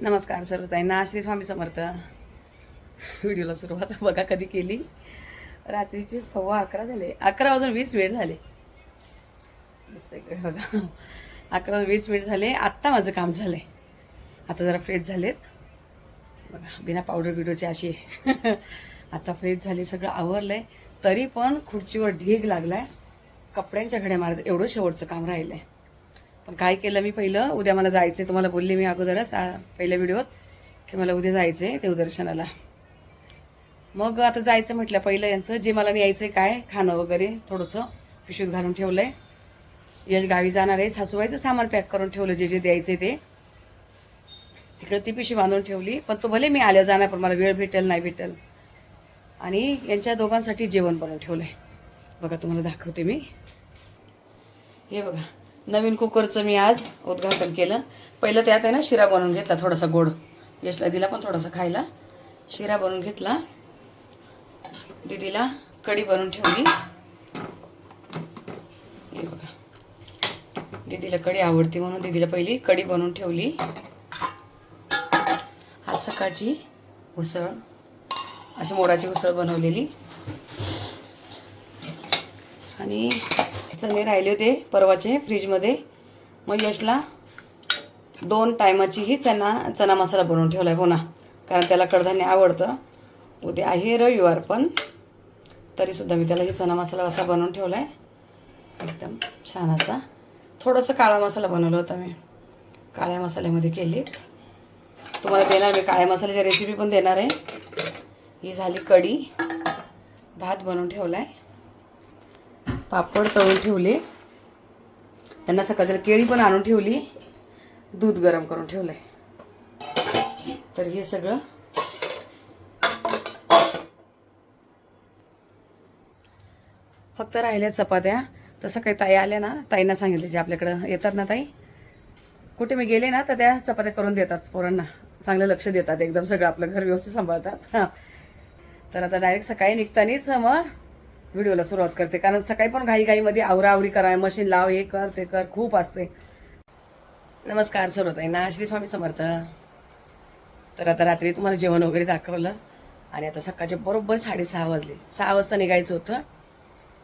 नमस्कार सर्वताईंना. श्री स्वामी समर्थ. व्हिडिओला सुरुवात बघा कधी केली. रात्रीचे सव्वा अकरा झाले. अकरा वाजून वीस मिनिट झाले. का? बघा. अकरा वाजून वीस मिनिट झाले. आत्ता माझं काम झालं आहे आता जरा फ्रेश झालेत. बघा बिना पावडर बिडोची अशी आता फ्रेश झाली सगळं आवरलं आहे तरी पण खुर्चीवर ढीग लागला आहे कपड्यांच्या घड्या मारायचं एवढं शेवटचं काम राहिलं आहे पण काय केलं मी पहिलं? उद्या मला जायचं आहे तुम्हाला बोलले मी अगोदरच पहिल्या व्हिडिओत की मला उद्या जायचं आहे देवदर्शनाला मग आता जायचं म्हटलं पहिलं यांचं जे मला न्यायचं आहे काय खाणं वगैरे थोडंसं पिशवीत घालून ठेवलं आहे यश गावी जाणार आहे. सासूबाईचं सामान पॅक करून ठेवलं जे जे द्यायचं आहे ते. तिकडे ती पिशवी बांधून ठेवली. पण तो भले मी आल्या जाणार पण मला वेळ भेटेल नाही भेटेल. आणि यांच्या दोघांसाठी जेवण बनवून ठेवलं आहे बघा तुम्हाला दाखवते मी. हे बघा. नवीन कुकरचं मी आज उद्घाटन केलं. पहिलं त्यात आहे ना शिरा बनवून घेतला थोडासा गोड. यशला दिला पण थोडासा खायला. शिरा बनवून घेतला. दीदीला कढी बनवून ठेवली. हे बघा. दीदीला कढी आवडते म्हणून दीदीला पहिली कढी बनवून ठेवली. आज सकाळची उसळ. अशी मोडाची उसळ बनवलेली. आणि चणे राहिले होते परवाचे फ्रीजमध्ये. मग यशला दोन टायमाचीही चना चना मसाला बनवून ठेवला आहे हो ना कारण त्याला कडधान्य आवडतं. उद्या आहे रविवार पण. तरीसुद्धा मी त्याला ही चना मसाला असा बनवून ठेवला आहे एकदम छान असा. थोडंसं काळा मसाला बनवला होता मी. काळ्या मसाल्यामध्ये केली. तुम्हाला देणार मी. काळ्या मसाल्याची रेसिपी पण देणार आहे. ही झाली कढी. भात बनवून ठेवला आहे पापड तळून ठेवले. त्यांना सकाळच्या केळी पण आणून ठेवली. दूध गरम करून ठेवलं आहे तर हे सगळं फक्त राहिल्या चपात्या. तसं काही ताई आल्या ना ताईंना सांगितले जे आपल्याकडं येतात ना ताई. कुठे मी गेले ना तर त्या चपात्या करून देतात पोरांना. चांगलं लक्ष देतात एकदम सगळं आपलं घर व्यवस्थित सांभाळतात. हां. तर आता डायरेक्ट सकाळी निघतानीच मग व्हिडिओला सुरुवात करते. कारण सकाळी पण घाई घाईमध्ये आवराआवरी करा मशीन लाव हे कर ते कर खूप असते. नमस्कार सर्वताईंना. श्री स्वामी समर्थ. तर आता रात्री तुम्हाला जेवण वगैरे दाखवलं. आणि आता सकाळचे बरोबर साडेसहा वाजले. सहा वाजता निघायचं होतं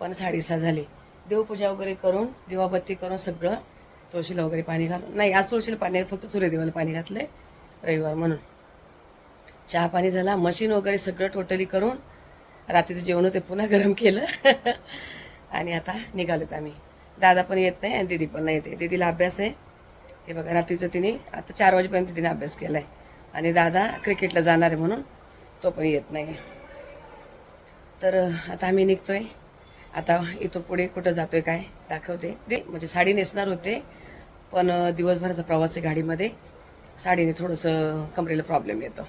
पण साडेसहा झाली. देवपूजा वगैरे करून दिवाबत्ती करून सगळं तुळशीला वगैरे पाणी घालून. नाही आज तुळशीला पाणी फक्त सूर्यदेवाला पाणी घातलंय रविवार म्हणून. चहा पाणी झाला मशीन वगैरे सगळं टोटली करून रात्रीचं जेवण होते पुन्हा गरम केलं. आणि आता निघालोत आम्ही. दादा पण येत नाही आणि दीदी पण नाही येते. दीदीला अभ्यास आहे. हे बघा रात्रीचं तिने आता चार वाजेपर्यंत तिने अभ्यास केला आहे आणि दादा क्रिकेटला जाणार आहे म्हणून तो पण येत नाही. तर आता आम्ही निघतोय. आता इथं पुढे कुठं जातोय काय दाखवते. दे म्हणजे साडी नेसणार होते पण दिवसभराचा प्रवास आहे गाडीमध्ये. साडीने थोडंसं कमरेला प्रॉब्लेम येतो.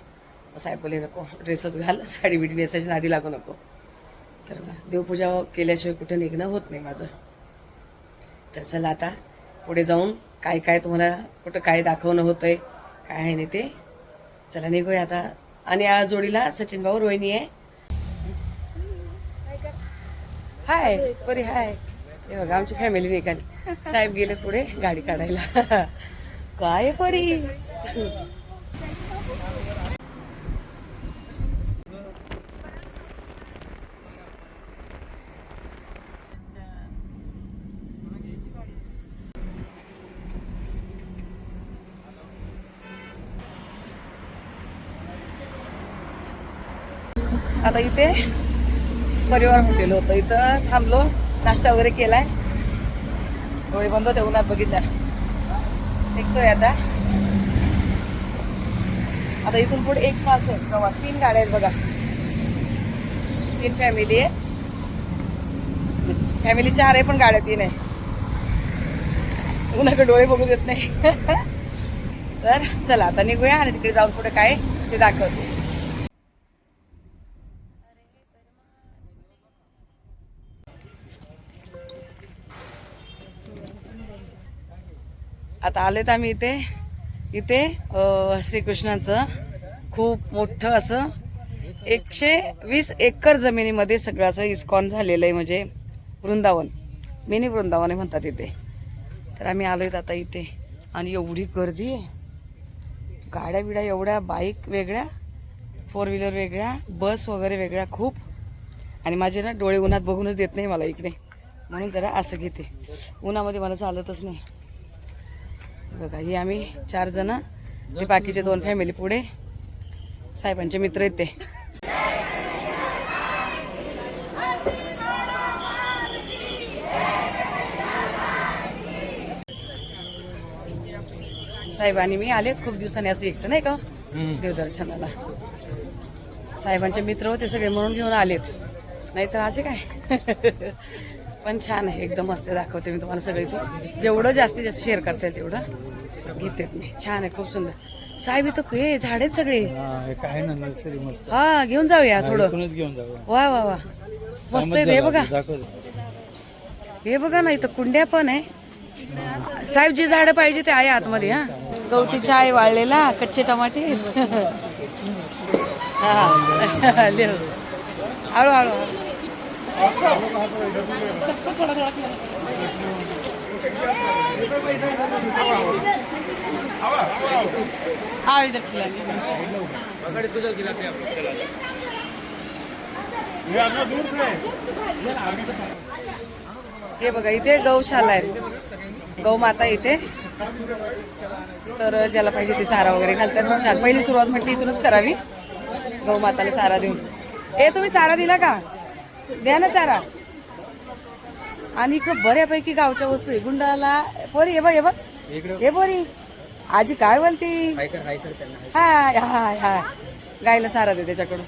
साहेब बोले नको ड्रेसच घाल साडी बिडी नेसायची नादी लागू नको. तर देवपूजा केल्याशिवाय कुठं निघणं होत नाही माझं. तर चला आता पुढे जाऊन काय काय तुम्हाला कुठं काय दाखवणं होतं आहे काय आहे नाही ते चला निघूया आता. आणि या जोडीला सचिन भाऊ रोहिणी आहे. हाय बरी हाय हे बघा आमची फॅमिली निघाली. साहेब गेले पुढे गाडी काढायला. काय परी आता इथे परिवार हॉटेल होतं. इथं थांबलो नाश्ता वगैरे केलाय. डोळे बंद होते उन्हात बघितल्या निघतोय आता. आता इथून पुढे एक तास आहे प्रवास. तीन गाड्या आहेत बघा. तीन फॅमिली आहे फॅमिली चार आहे पण गाड्या तीन आहे. उन्हाकडे डोळे बघू देत नाही. तर चला आता निघूया आणि तिकडे जाऊन पुढे काय ते दाखवते. आता आलेत आम्ही इथे. इथे श्रीकृष्णाचं खूप मोठं असं एकशे वीस एकर जमिनीमध्ये सगळं असं इस्कॉन झालेलं आहे म्हणजे वृंदावन मिनी वृंदावन आहे म्हणतात इथे. तर आम्ही आलो आहेत आता इथे. आणि एवढी गर्दी आहे. गाड्या बिड्या एवढ्या बाईक वेगळ्या फोर व्हीलर वेगळ्या बस वगैरे वेगळ्या खूप. आणि माझे ना डोळे उन्हात बघूनच देत नाही मला इकडे. म्हणून जरा असं घेते. उन्हामध्ये मला चालतच नाही. बघा ही आम्ही चार जण ते बाकीचे दोन फॅमिली पुढे. साहेबांचे मित्र आहेत ते. साहेब आणि मी आले खूप दिवसांनी असं एकटं नाही का? देवदर्शनाला. साहेबांचे मित्र होते सगळे म्हणून घेऊन आलेत. नाहीतर असे काय? पण छान आहे एकदम मस्त दाखवते मी तुम्हाला सगळे इथून. जेवढं जास्तीत जास्त शेअर करता येईल तेवढं घेते मी. छान आहे खूप सुंदर. साहेब इथं हे झाड आहेत सगळे. हा, ना नर्सरी मस्त. हा घेऊन जाऊया थोडं. घेऊन जाऊ वा वा वा. मस्त आहे हे बघा. हे बघा ना इथं कुंड्या पण आहे. साहेब जी झाडं पाहिजे ते आहे आतमध्ये हा. गवती चाय वाळलेला कच्चे टमाटे हा. हळू हळू. इधर हे बघा इथे गौशाला आहे. गौमाता इथे. तर ज्याला पाहिजे ते चारा वगैरे घालतात. मग छान पहिली सुरुवात म्हटली इथूनच करावी. गौमाताला चारा देऊन. ए तुम्ही चारा दिला का? द्या ना चारा. आणि इकडं बऱ्यापैकी गावच्या वस्तू आहे. गुंडाला पोरी हे बघ हे बघ. हे पोरी. आजी काय बोलती? हाय हाय हाय. गायला चारा दे त्याच्याकडून.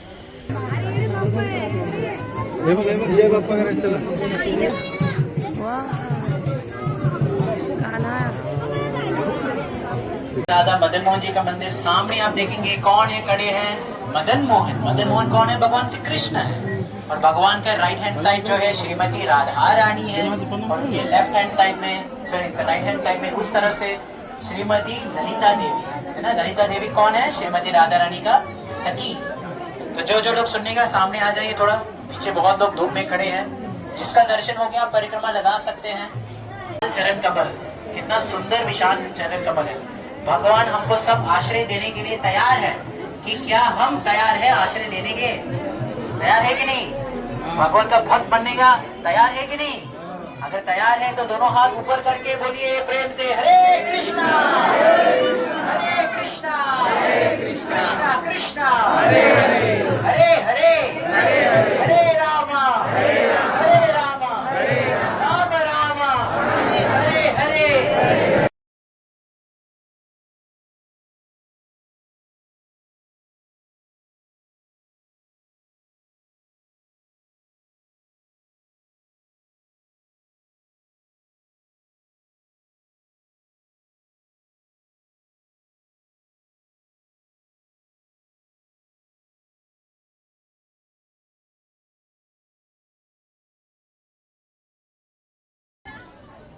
हे हे राधा मदन मोहन जी का मंदिर सामने आप देखेंगे कौन है खड़े हैं? मदन मोहन। मदन मोहन कौन है? भगवान श्री कृष्ण है। और भगवान का राइट हैंड साइड जो है श्रीमती राधा रानी है और उनके लेफ़्ट हैंड साइड में सॉरी राइट हैंड साइड में उस तरफ़ से श्रीमती ललिता देवी है। ना? ललिता देवी कौन है? श्रीमती राधा रानी का सखी। तो जो जो लोग सुनने का सामने आ जाइए थोड़ा, पीछे बहुत लोग धूप में खड़े हैं, जिसका दर्शन हो गया, आप परिक्रमा लगा सकते हैं। चरण कमल कितना सुंदर विशाल चरण कमल है। भगवान हमको सब आश्रय देने के लिए तैयार है कि क्या हम तैयार है आश्रय लेने के? तैयार है कि नहीं? भगवान का भक्त बनने का तैयार है कि नहीं? अगर तैयार है तो दोनों हाथ ऊपर करके बोलिए प्रेम से हरे कृष्णा हरे कृष्णा कृष्णा कृष्णा।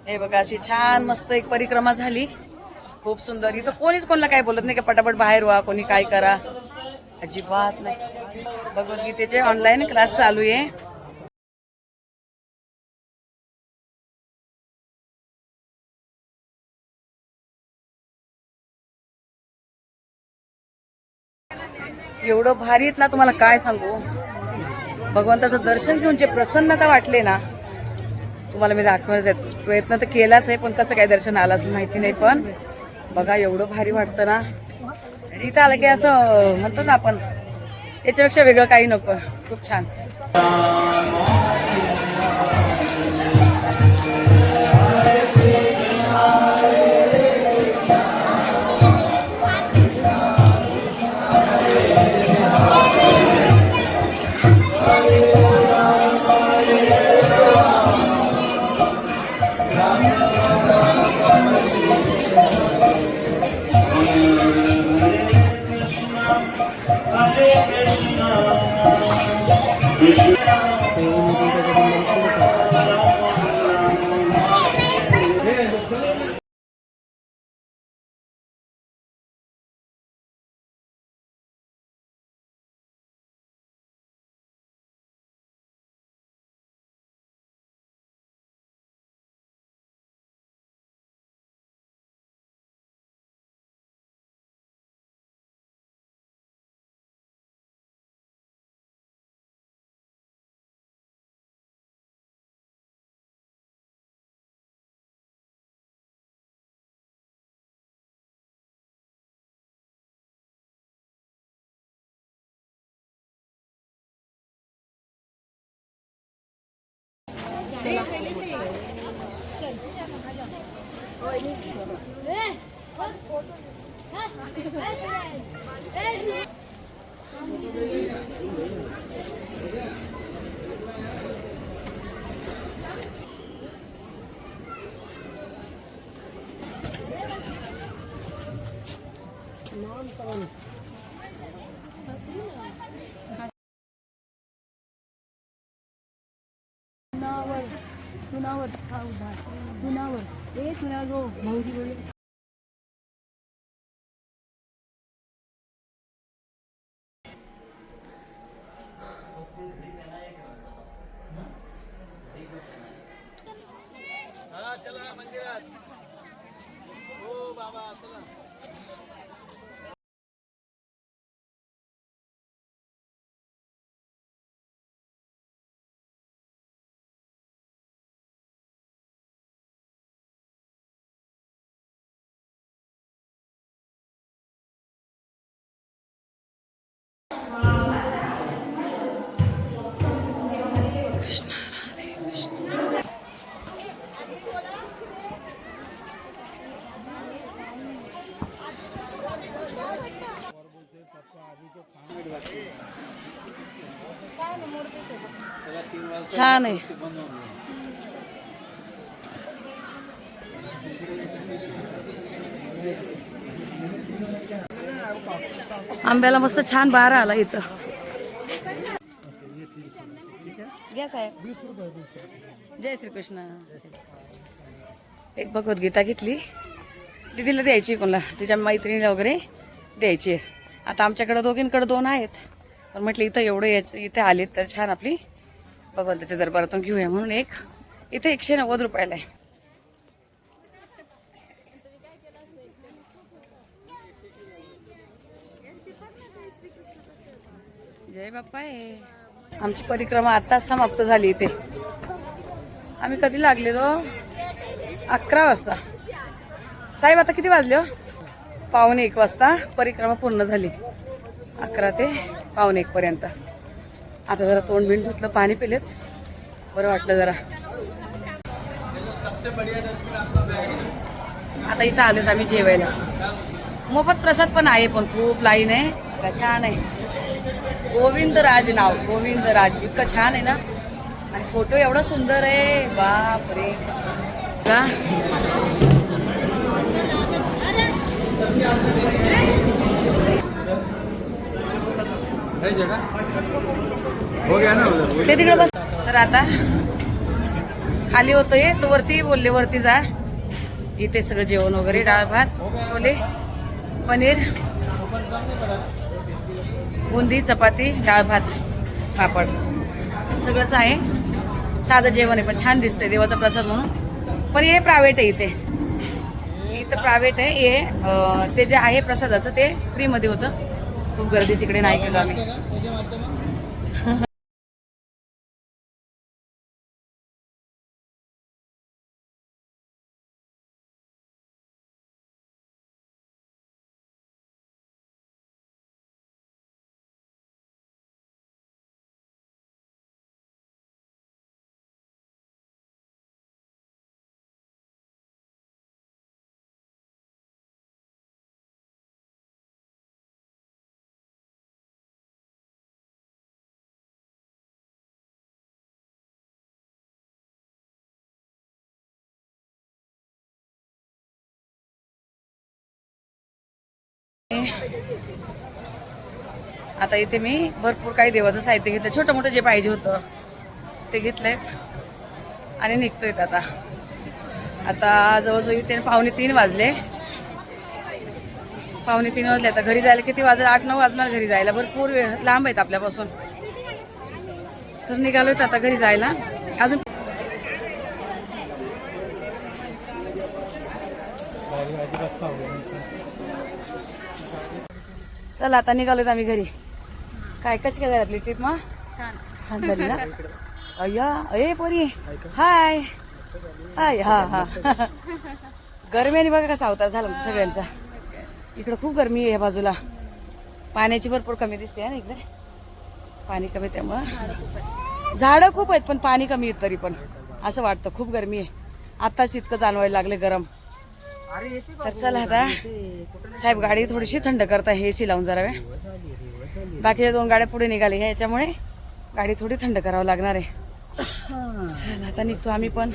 हे बघा अशी छान मस्त एक परिक्रमा झाली. खूप सुंदर. इथं कोणीच कोणाला काय बोलत नाही का पटापट बाहेर व्हा कोणी काय करा. अजिबात नाही. भगवद्गीतेचे ऑनलाईन क्लास चालू आहे. एवढं भारी आहेत ना तुम्हाला काय सांगू? भगवंताचं दर्शन घेऊन जे प्रसन्नता वाटले ना तुम्हाला मी दाखवायचं आहे. प्रयत्न तर केलाच आहे पण कसं काय दर्शन आलं असं माहिती नाही पण बघा एवढं भारी वाटतं ना. इथं आलं की असं म्हणतो ना आपण याच्यापेक्षा वेगळं काही नको. खूप छान. 就是啊 Mom, phone. तुनावर हा उभा तुनावर ए तुना जो भाऊजी छान आहे. आंब्याला मस्त छान बारा आला इथं. घ्या साहेब. जय श्रीकृष्ण. एक भगवद्गीता घेतली. दिदीला द्यायची कोणाला. तिच्या मैत्रिणीला वगैरे द्यायची आहे. आता आमच्याकडे दोघींकडे दोन आहेत. पण म्हटलं इथं एवढं याच इथे आलेत तर छान आपली भगवंताच्या दरबारातून घेऊया म्हणून एक. इथे एकशे नव्वद रुपयाला आहे. जय बाप्पा आहे आमची परिक्रमा आताच समाप्त झाली इथे. आम्ही कधी लागलेलो? अकरा वाजता. साहेब आता किती वाजले हो? पावणे एक वाजता. परिक्रमा पूर्ण झाली. अकरा ते पावणे एक पर्यंत. आता जरा तोंड बिंड धुतलं पाणी पिलेत. बरं वाटलं जरा. आता इथं आलोत आम्ही जेवायला. मोफत प्रसाद पण आहे पण खूप लाईन आहे. का छान आहे. गोविंद राज नाव. गोविंद राज. इतकं छान आहे ना? आणि फोटो एवढा सुंदर आहे. बाप रे का है जगह हो गया ना उधर ते तिकडे बस. तर आता खाली होतोय. तो वरती बोलले वरती जा. इथे सगळं जेवण वगैरे डाळ भात छोले पनीर बुंदी चपाती डाळ भात पापड. सगळंच आहे. साधं जेवण आहे पण छान दिसतंय देवाचा प्रसाद म्हणून. पण हे प्रायव्हेट आहे इथे. इथं प्रायव्हेट आहे. हे ते जे आहे प्रसादाचं ते फ्रीमध्ये होतं. खूप गर्दी तिकडे नाही गेलो आम्ही. आता इथे मी भरपूर काही देवाचं साहित्य घेतलं छोटं मोठं जे पाहिजे होतं ते घेतलंय. आणि निघतोय आता? आता जवळजवळ इथे पावणे तीन वाजले. पावणे तीन वाजले. आता घरी जायला किती वाजले? आठ नऊ वाजणार घरी जायला. भरपूर वेळ लांब आहेत आपल्यापासून. तर निघालो आता घरी जायला. अजून चला आता निघालोय आम्ही घरी. काय कशी काय झाली आपली ट्रिप मग छान. झाली ना? अय्या अये पोरी. हाय. हाय हा हा. गरमीने बघा कसा अवतार झाला आमचा सगळ्यांचा. इकडं खूप गरमी आहे या बाजूला. पाण्याची भरपूर कमी दिसते ना इकडे? पाणी कमी त्यामुळं. झाडं खूप आहेत पण पाणी कमी आहेत तरी पण. असं वाटतं खूप गरमी आहे. आत्ताच इतकं जाणवायला लागले गरम. तर चला आता. साहेब गाडी थोडीशी थंड करता हे सी लावून जरा वेळ. बाकीच्या दोन गाड्या पुढे निघाली याच्यामुळे गाडी थोडी थंड करावं लागणार आहे. चला आता निघतो आम्ही पण.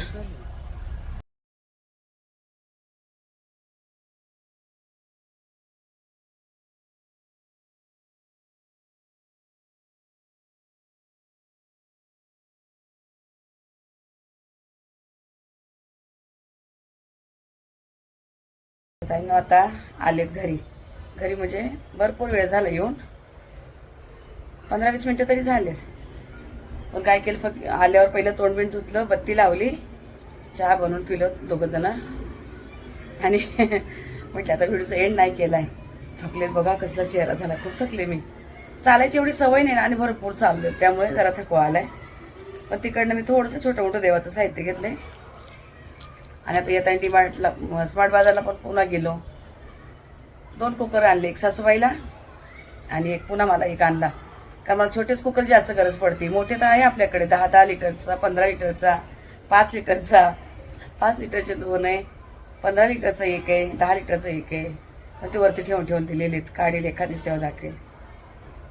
ताईंनो आता आलेत घरी. घरी म्हणजे भरपूर वेळ झाला येऊन. पंधरा वीस मिनटं तरी झालेत. पण काय केलं फक्त आल्यावर पहिलं तोंडबिंड धुतलं बत्ती लावली चहा बनवून पिलो दोघं जण. आणि म्हटलं आता व्हिडिओचा एंड नाही केलाय. थकलेत बघा कसला चेहरा झाला. खूप थकले मी. चालायची एवढी सवय नाही ना आणि भरपूर चालले त्यामुळे जरा थकवा आलाय. पण तिकडनं मी थोडंसं छोटं मोठं देवाचं साहित्य घेतलंय. आणि आता येताना डिमार्टला स्मार्ट बाजारला पण पुन्हा गेलो. दोन कुकर आणले एक सासूबाईला आणि एक पुन्हा मला एक आणला. कारण मला छोटेच कुकर जास्त गरज पडते. मोठे तर आहे आपल्याकडे दहा दहा लिटरचा पंधरा लिटरचा पाच लिटरचा. पाच लिटरचे दोन आहे पंधरा लिटरचं एक आहे दहा लिटरचं एक आहे. पण ते वरती ठेवून ठेवून दिलेले काढेल एखाद तेव्हा दाखवेल.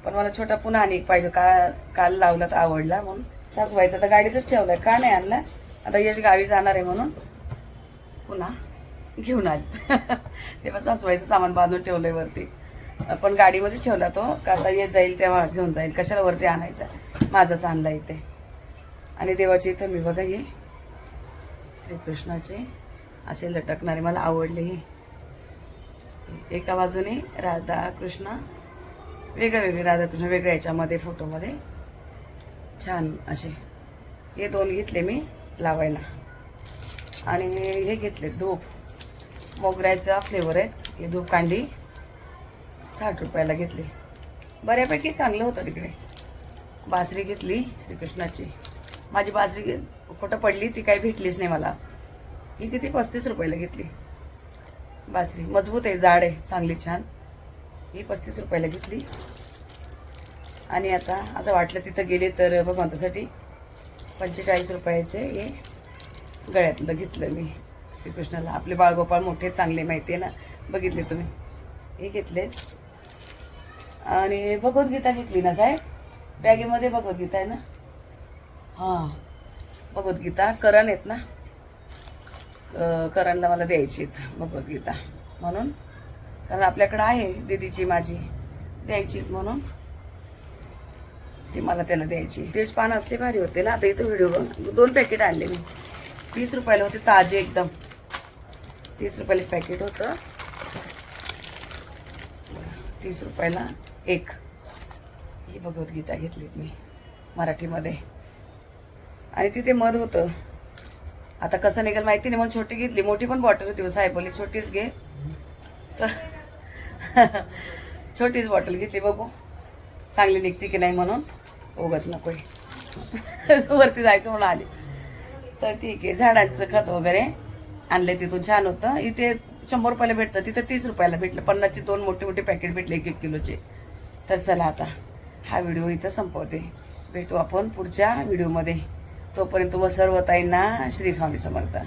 पण मला छोटा पुन्हा आणि एक पाहिजे. का काल लावला तर आवडला म्हणून. सासूबाईचा तर गाडीतच आहे का नाही आणला? आता यश गावी जाणार आहे म्हणून. पुन्हा घेऊन आले. तेव्हा सासवायचं सामान बांधून ठेवलंय वरती. पण गाडीमध्येच ठेवला तो का आता येत जाईल तेव्हा घेऊन जाईल. कशाला वरती आणायचा? माझाच आणला इथे. आणि देवाची इथं मी बघा हे श्रीकृष्णाचे असे लटकणारे मला आवडले हे. एका बाजूने राधा कृष्ण वेगळे वेगळे राधाकृष्ण वेगळ्या याच्यामध्ये फोटोमध्ये छान असे हे दोन घेतले मी लावायला. आणि हे घेतले धूप. मोगऱ्याचा फ्लेवर आहेत हे धूप कांडी साठ रुपयाला घेतली. बऱ्यापैकी चांगलं होतं तिकडे. बासरी घेतली श्रीकृष्णाची. माझी बासरी घे- कुठं पडली ती काही भेटलीच नाही मला. ही किती? पस्तीस रुपयाला घेतली. बासरी मजबूत आहे जाड आहे चांगली छान. ही पस्तीस रुपयाला घेतली. आणि आता असं वाटलं तिथं गेले तर भगवंतासाठी पंचेचाळीस रुपयाचे हे गळ्यातलं घेतलं मी श्रीकृष्णाला. आपले बाळगोपाळ मोठे चांगले माहिती आहे ना? बघितले तुम्ही? हे घेतले. आणि भगवद्गीता घेतली ना साहेब? बॅगेमध्ये भगवद्गीता आहे ना? हां. भगवद्गीता करण आहेत ना? करणला मला द्यायची आहेत भगवद्गीता म्हणून. कारण आपल्याकडं आहे दीदीची माझी. द्यायची म्हणून. ती मला त्याला द्यायची. तेच पान असले भारी होते ना? आता इथं व्हिडिओ बघ. दोन पॅकेट आणले मी. तीस रुपयाला होते ताजे एकदम. तीस रुपयाला पॅकेट होतं. तीस रुपयाला एक. ही भगवद्गीता घेतली मी मराठीमध्ये. आणि तिथे मध होतं. आता कसं निघेल माहिती नाही म्हणून छोटी घेतली. मोठी पण बॉटल होती साहेब बोलली छोटीच घे. तर छोटीच बॉटल घेतली बघू. चांगली निघते की नाही म्हणून. उगाच नकोय. वरती जायचं म्हणून आली. तर ठीक आहे झाडांचं खत वगैरे आणलं तिथून छान होतं. इथे शंभर रुपयाला भेटतं तिथे तीस रुपयाला भेटलं पन्नासचे दोन मोठे मोठे पॅकेट भेटले एक एक किलोचे. तर चला आता हा व्हिडिओ इथं संपवते. भेटू आपण पुढच्या व्हिडिओमध्ये तोपर्यंत मग सर्व ताईंना श्री स्वामी समर्थ.